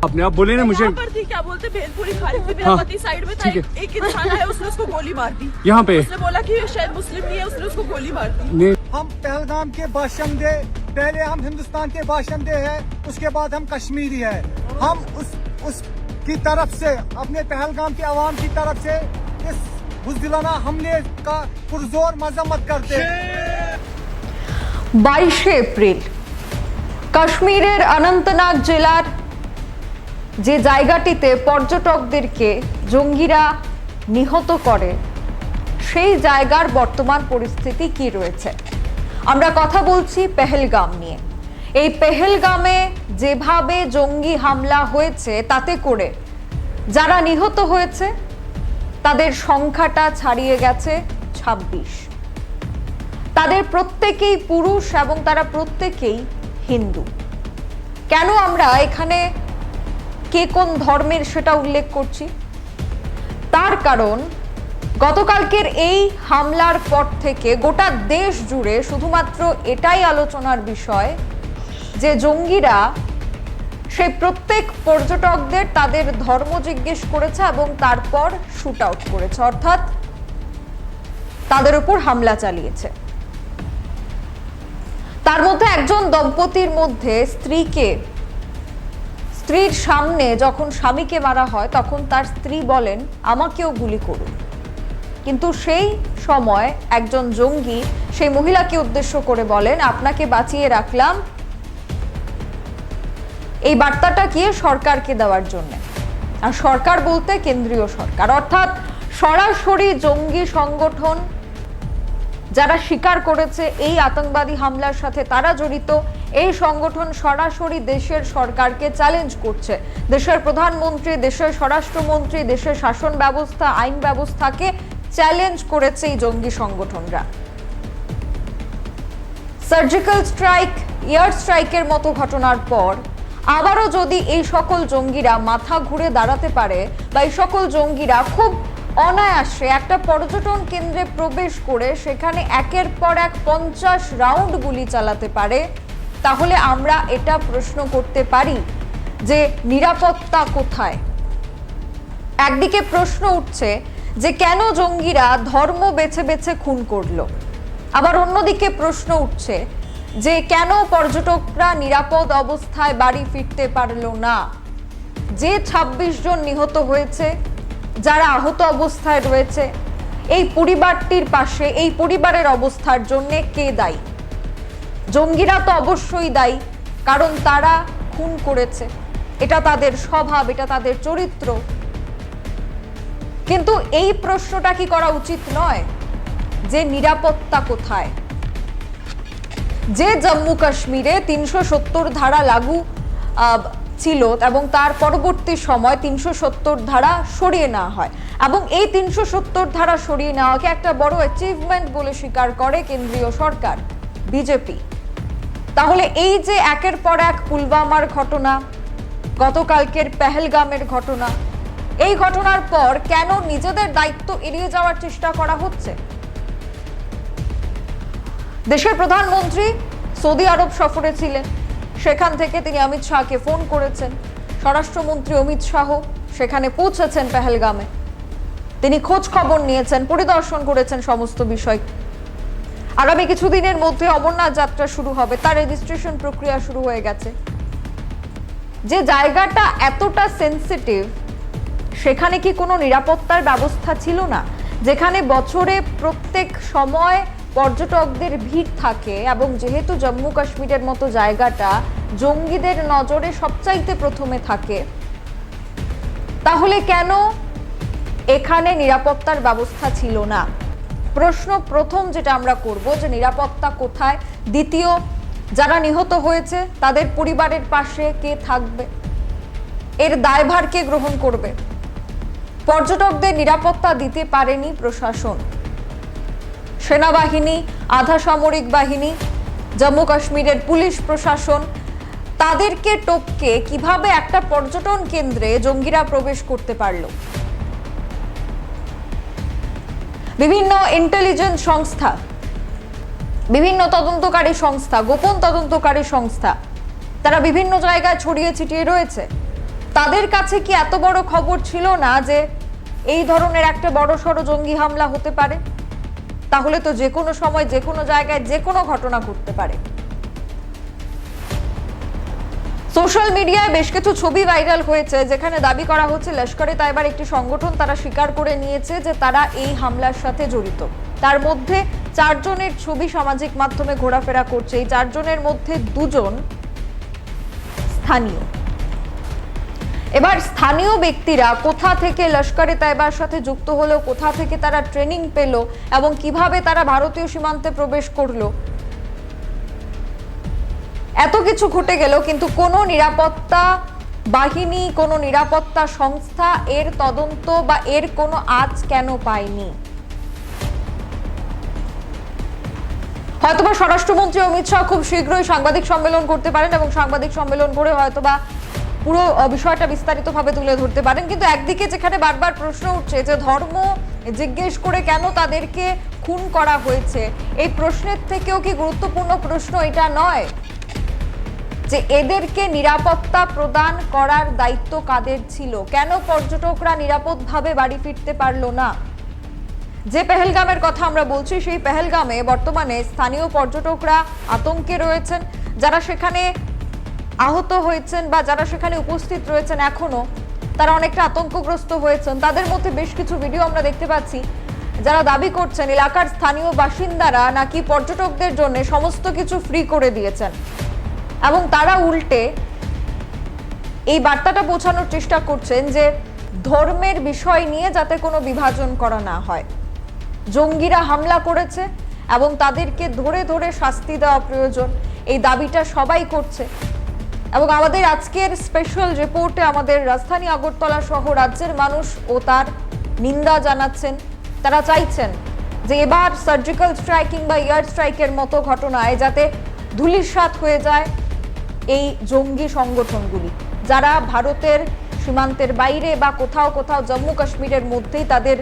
आपने आप बोले ना मुझे यहाँ पर थी क्या बोलते भेलपुरी खा रही थी मेरा हाँ, पति साइड में था ठीक है। एक, एक इंसान आया उसने उसको गोली मार दी यहाँ पे उसने बोला कि ये शायद मुस्लिम नहीं है उसने उसको गोली मार दी नहीं हम पहलगाम के बाशिंदे पहले हम हिंदुस्तान के बाशिंदे हैं उसके बाद हम कश्मीरी हैं हम उस उस की तरफ से अपने पहलगाम की आवाम की तरफ से इस बुजदिलाना हमले का पुरजोर मजम्मत करते हैं বাইশে এপ্রিল কাশ্মীরের অনন্তনাগ জেলার যে জায়গাটিতে পর্যটকদেরকে জঙ্গিরা নিহত করে, সেই জায়গার বর্তমান পরিস্থিতি কি রয়েছে? আমরা কথা বলছি পেহেলগাম নিয়ে। এই পেহেলগামে যেভাবে জঙ্গি হামলা হয়েছে, তাতে করে যারা নিহত হয়েছে, তাদের সংখ্যাটা ছাড়িয়ে গেছে ছাব্বিশ। তাদের প্রত্যেকেই পুরুষ এবং তারা প্রত্যেকেই হিন্দু। কেন আমরা এখানে কে কোন ধর্মের সেটা উল্লেখ করছি। তার কারণ, গতকালকের এই হামলার পর থেকে গোটা দেশ জুড়ে শুধুমাত্র এটাই আলোচনার বিষয় যে জঙ্গিরা সেই প্রত্যেক পর্যটকদের তাদের ধর্ম জিজ্ঞেস করেছে এবং তারপর শুট আউট করেছে, অর্থাৎ তাদের উপর হামলা চালিয়েছে। তার মধ্যে একজন দম্পতির মধ্যে স্ত্রীকে স্ত্রীর সামনে যখন স্বামীকে মারা হয়, তখন তার স্ত্রী বলেন, আমাকেও গুলি করুন। কিন্তু সেই সময় একজন জঙ্গি সেই মহিলাকে উদ্দেশ্য করে বলেন, আপনাকে বাঁচিয়ে রাখলাম এই বার্তাটা কি সরকারকে দেওয়ার জন্য? আর সরকার বলতে কেন্দ্রীয় সরকার। অর্থাৎ সরাসরি জঙ্গি সংগঠন যারা স্বীকার করেছে এই আতঙ্কবাদী হামলার সাথে তারা জড়িত, এই সংগঠন সরাসরি দেশের সরকারকে চ্যালেঞ্জ করছে। দেশের প্রধানমন্ত্রী, দেশের স্বরাষ্ট্রমন্ত্রী, দেশের শাসন ব্যবস্থা, আইন ব্যবস্থাকে চ্যালেঞ্জ করেছে এই জঙ্গি সংগঠনরা। সার্জিক্যাল স্ট্রাইক এয়ার স্ট্রাইকের মতো ঘটনার পর আবারও যদি এই সকল জঙ্গিরা মাথা ঘুরে দাঁড়াতে পারে বা এই সকল জঙ্গিরা খুব অনায়াসে একটা পর্যটন কেন্দ্রে প্রবেশ করে সেখানে একের পর এক পঞ্চাশ রাউন্ড গুলি চালাতে পারে, তাহলে আমরা এটা প্রশ্ন করতে পারি যে নিরাপত্তা কোথায়? একদিকে প্রশ্ন উঠছে যে কেন জঙ্গিরা ধর্ম বেছে বেছে খুন করল? আবার অন্যদিকে প্রশ্ন উঠছে যে কেন পর্যটকরা নিরাপদ অবস্থায় বাড়ি ফিরতে পারল না? যে ২৬ জন নিহত হয়েছে যারা আহত অবস্থায় রয়েছে, এই পরিবারটির পাশে, এই পরিবারের অবস্থার জন্য কে দায়ী? জঙ্গিরা তো অবশ্যই দায়ী, কারণ তারা খুন করেছে। এটা তাদের স্বভাব, এটা তাদের চরিত্র। কিন্তু এই প্রশ্নটা কি করা উচিত নয়? যে নিরাপত্তা কোথায়? যে জম্মু কাশ্মীরে তিনশো সত্তর ধারা লাগু ছিল এবং তার পরবর্তী সময় তিনশো সত্তর ধারা সরিয়ে নেওয়া হয়। এবং এই তিনশো সত্তর ধারা সরিয়ে নেওয়াকে একটা বড় অ্যাচিভমেন্ট বলে স্বীকার করে কেন্দ্রীয় সরকার বিজেপি তাহলে এই যে একের পর এক পুলওয়ামার ঘটনা, গতকালকের পেহেলগামের ঘটনা, এই ঘটনার পর কেন নিজেদের দায়িত্ব এড়িয়ে যাওয়ার চেষ্টা করা হচ্ছে? দেশের প্রধানমন্ত্রী সৌদি আরব সফরে ছিলেন। সেখান থেকে তিনি অমিত শাহকে ফোন করেছেন। স্বরাষ্ট্রমন্ত্রী অমিত শাহ সেখানে পৌঁছেছেন পেহেলগামে। তিনি খোঁজ খবর নিয়েছেন, পরিদর্শন করেছেন সমস্ত বিষয়। আগামী কিছুদিনের মধ্যে অমরনাথ যাত্রা শুরু হবে, তার রেজিস্ট্রেশন প্রক্রিয়া শুরু হয়ে গেছে। যে জায়গাটা এতটা সেন্সিটিভ সেখানে কি কোনো নিরাপত্তার ব্যবস্থা ছিল না? যেখানে বছরে প্রত্যেক সময় পর্যটকদের ভিড় থাকে এবং যেহেতু জম্মু কাশ্মীরের মতো জায়গাটা জঙ্গিদের নজরে সবচাইতে প্রথমে থাকে, তাহলে কেন এখানে নিরাপত্তার ব্যবস্থা ছিল না? প্রশ্ন প্রথম যেটা আমরা করব যে নিরাপত্তা কোথায়? দ্বিতীয়, যারা নিহত হয়েছে তাদের পরিবারের পাশে কে থাকবে? এর দায়ভার কে গ্রহণ করবে? পর্যটকদের নিরাপত্তা দিতে পারেনি প্রশাসন। সেনাবাহিনী, আধা সামরিক বাহিনী, জম্মু কাশ্মীরের পুলিশ প্রশাসন, তাদেরকে টপকে কীভাবে একটা পর্যটন কেন্দ্রে জঙ্গিরা প্রবেশ করতে পারল? বিভিন্ন ইন্টেলিজেন্স সংস্থা, বিভিন্ন তদন্তকারী সংস্থা, গোপন তদন্তকারী সংস্থা, তারা বিভিন্ন জায়গায় ছড়িয়ে ছিটিয়ে রয়েছে। তাদের কাছে কি এত বড় খবর ছিল না যে এই ধরনের একটা বড় সড়ো জঙ্গি হামলা হতে পারে? তাহলে তো যে কোনো সময় যে কোনো জায়গায় যে কোনো ঘটনা ঘটতে পারে। সোশ্যাল মিডিয়ায় বেশ কিছু ছবি ভাইরাল হয়েছে, যেখানে দাবি করা হচ্ছে লস্করে তাইবার একটি সংগঠন তারা স্বীকার করে নিয়েছে যে তারা এই হামলার সাথে জড়িত। তার মধ্যে চারজনের ছবি সামাজিক মাধ্যমে ঘোরাফেরা করছে, এই চারজনের মধ্যে দুজন স্থানীয়। এবার স্থানীয় ব্যক্তিরা কোথা থেকে লস্করে তাইবার সাথে যুক্ত হলো, কোথা থেকে তারা ট্রেনিং পেল এবং কীভাবে তারা ভারতীয় সীমান্তে প্রবেশ করল? এত কিছু ঘটে গেল, কিন্তু কোনো নিরাপত্তা বাহিনী, কোনো নিরাপত্তা সংস্থা এর তদন্ত বা এর কোনো আজ কেন পায়নি? হয়তোবা স্বরাষ্ট্রমন্ত্রী অমিত শাহ খুব শীঘ্রই সাংবাদিক সম্মেলন করতে পারেন এবং সাংবাদিক সম্মেলন করে হয়তোবা পুরো বিষয়টা বিস্তারিতভাবে তুলে ধরতে পারেন। কিন্তু একদিকে যেখানে বারবার প্রশ্ন উঠছে যে ধর্ম জিজ্ঞেস করে কেন তাদেরকে খুন করা হয়েছে, এই প্রশ্নের থেকেও কি গুরুত্বপূর্ণ প্রশ্ন এটা নয়? যে এদেরকে নিরাপত্তা প্রদান করার দায়িত্ব কাদের ছিল? কেন পর্যটকরা নিরাপদভাবে বাড়ি ফিরতে পারল না? যে পেহেলগামের কথা আমরা বলছি, সেই পেহেলগামে বর্তমানে স্থানীয় পর্যটকরা আতঙ্কে রয়েছেন। যারা সেখানে আহত হয়েছেন বা যারা সেখানে উপস্থিত রয়েছেন এখনও, তারা অনেকটা আতঙ্কগ্রস্ত হয়েছেন। তাদের মধ্যে বেশ কিছু ভিডিও আমরা দেখতে পাচ্ছি। যারা দাবি করছেন, এলাকার স্থানীয় বাসিন্দারা নাকি পর্যটকদের জন্য সমস্ত কিছু ফ্রি করে দিয়েছেন। এবং তারা উল্টে এই বার্তাটা পৌঁছানোর চেষ্টা করছেন যে ধর্মের বিষয় নিয়ে যাতে কোনো বিভাজন করা না হয়। জঙ্গিরা হামলা করেছে এবং তাদেরকে ধরে ধরে শাস্তি দেওয়া প্রয়োজন। এই দাবিটা সবাই করছে। এবং আমাদের আজকের স্পেশাল রিপোর্টে আমাদের রাজধানী আগরতলা সহ রাজ্যের মানুষ ও তার নিন্দা জানাচ্ছেন। তারা চাইছেন যে এবার সার্জিক্যাল স্ট্রাইকিং বা এয়ার স্ট্রাইকের মতো ঘটনায় যাতে ধূলিসাৎ হয়ে যায় এই জঙ্গি সংগঠনগুলি। যারা ভারতের সীমান্তের বাইরে বা কোথাও কোথাও জম্মু কাশ্মীরের মধ্যেই তাদের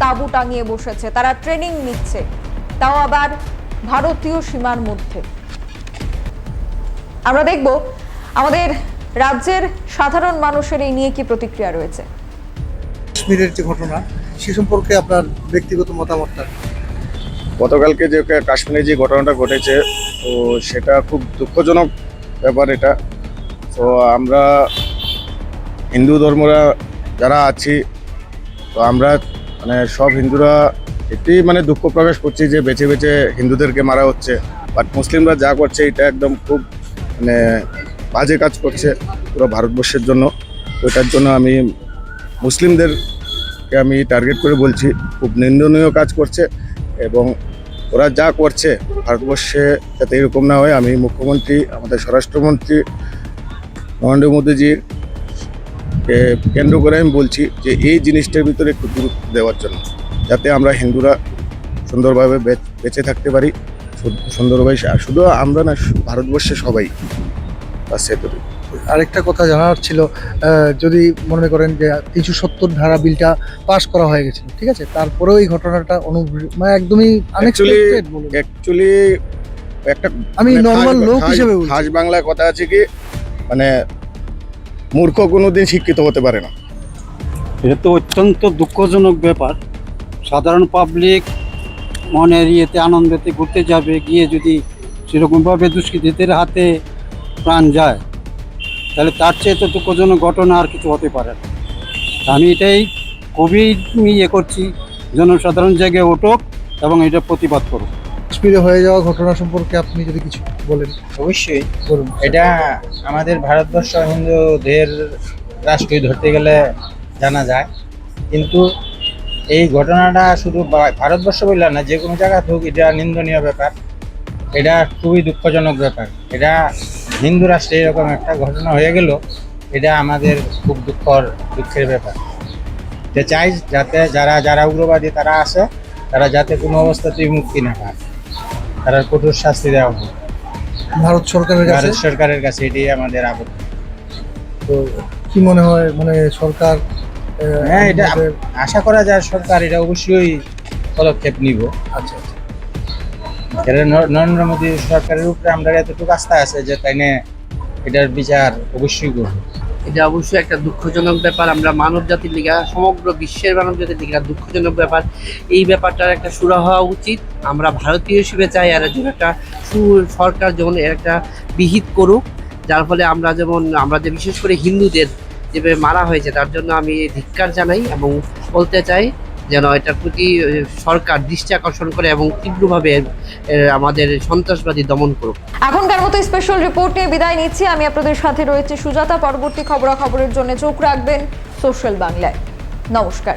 তাঁবু টাঙিয়ে বসেছে। তারা ট্রেনিং নিচ্ছে। তাও আবার ভারতীয় সীমার মধ্যে। আমরা দেখব আমাদের রাজ্যের সাধারণ মানুষের এই নিয়ে কি প্রতিক্রিয়া রয়েছে? কাশ্মীরের যে ঘটনা সে সম্পর্কে আপনার ব্যক্তিগত মতামতটা গতকালকে যে কাশ্মীরে যে ঘটনাটা ঘটেছে তো সেটা খুব দুঃখজনক ব্যাপার এটা। তো আমরা হিন্দু ধর্মরা যারা আছি তো আমরা মানে সব হিন্দুরা এতেই মানে দুঃখ প্রকাশ করছি যে বেছে বেছে হিন্দুদেরকে মারা হচ্ছে। বাট মুসলিমরা যা করছে এটা একদম খুব মানে বাজে কাজ করছে পুরো ভারতবর্ষের জন্য। ওইটার জন্য আমি মুসলিমদেরকে আমি টার্গেট করে বলছি, খুব নিন্দনীয় কাজ করছে এবং ওরা যা করছে ভারতবর্ষে যাতে এরকম না হয়, আমি মুখ্যমন্ত্রী, আমাদের স্বরাষ্ট্রমন্ত্রী নরেন্দ্র মোদীজির কেন্দ্র করে আমি বলছি যে এই জিনিসটার ভিতরে একটু গুরুত্ব দেওয়ার জন্য, যাতে আমরা হিন্দুরা সুন্দরভাবে বেঁচে থাকতে পারি সুন্দরভাবে শুধু আমরা না, ভারতবর্ষে সবাই। বাস এতটুকু। আরেকটা কথা জানার ছিল যদি মনে করেন যে তিনশো সত্তর ধারা বিলটা পাশ করা হয়ে গেছে ঠিক আছে? তারপরেও এই ঘটনাটা অনু মানে একদমই আনএক্সপেক্টেড অ্যাকচুয়ালি একটা আমি মানে নর্মাল লোক হিসেবে বলছি। খাস বাংলায় কথা আছে কি মানে মূর্খ কোনোদিন শিক্ষিত হতে পারে না। এটা তো অত্যন্ত দুঃখজনক ব্যাপার। সাধারণ পাবলিক মনের ইয়েতে আনন্দেতে ঘুরতে যাবে গিয়ে যদি সেরকমভাবে দুষ্কৃতীদের হাতে প্রাণ যায় তাহলে তার চেয়ে তো দুঃখজনক ঘটনা আর কিছু হতে পারে না। আমি এটাই খুবই ইয়ে করছি জনসাধারণ জায়গায় ওঠক এবং এটা প্রতিবাদ করুক। কাশ্মীরে হয়ে যাওয়া ঘটনা সম্পর্কে আপনি যদি কিছু বলেন। অবশ্যই। বলুন। এটা আমাদের ভারতবর্ষ হিন্দুদের রাষ্ট্রই ধরতে গেলে জানা যায়। কিন্তু এই ঘটনাটা শুধু বা- ভারতবর্ষ বললে না যে কোনো জায়গা হোক এটা নিন্দনীয় ব্যাপার। এটা খুবই দুঃখজনক ব্যাপার। এটা হিন্দু রাষ্ট্রে এরকম একটা ঘটনা হয়ে গেল এটা আমাদের খুব দুঃখর দুঃখের ব্যাপার। যে চাই যাতে যারা যারা উগ্রবাদী তারা আছে তারা যাতে কোনো অবস্থাতেই মুক্তি না পায়। তারা কঠোর শাস্তি দেওয়া হোক। ভারত সরকারের ভারত সরকারের কাছে এটাই আমাদের আপত্তি। তো কি মনে হয় মানে সরকার হ্যাঁ এটা আশা করা যায় সরকার এটা অবশ্যই পদক্ষেপ নিব। আচ্ছা আচ্ছা। এটা নরেন্দ্র মোদী সরকারের উপরে আমরা এতটুকু আস্থা আছে যে তাই এটার বিচার অবশ্যই করব। এটা অবশ্যই একটা দুঃখজনক ব্যাপার। আমরা মানব জাতির লিগা, সমগ্র বিশ্বের মানব জাতির লিগা দুঃখজনক ব্যাপার। এই ব্যাপারটার একটা সুরা হওয়া উচিত। আমরা ভারতীয় হিসেবে চাই আর জন্য একটা সু সরকার যেমন একটা বিহিত করুক, যার ফলে আমরা যেমন, আমরা যে বিশেষ করে হিন্দুদের যেভাবে মারা হয়েছে, তার জন্য আমি ধিক্কার জানাই এবং বলতে চাই যেন এটার প্রতি সরকার দৃষ্টি আকর্ষণ করে এবং তীব্রভাবে আমাদের সন্ত্রাসবাদী দমন করুক। এখনকার মতো স্পেশাল রিপোর্ট নিয়ে বিদায় নিচ্ছি। আমি আপনাদের সাথে রয়েছে সুজাতা। পরবর্তী খবরাখবরের জন্য চোখ রাখবেন সোশ্যাল বাংলায়। নমস্কার।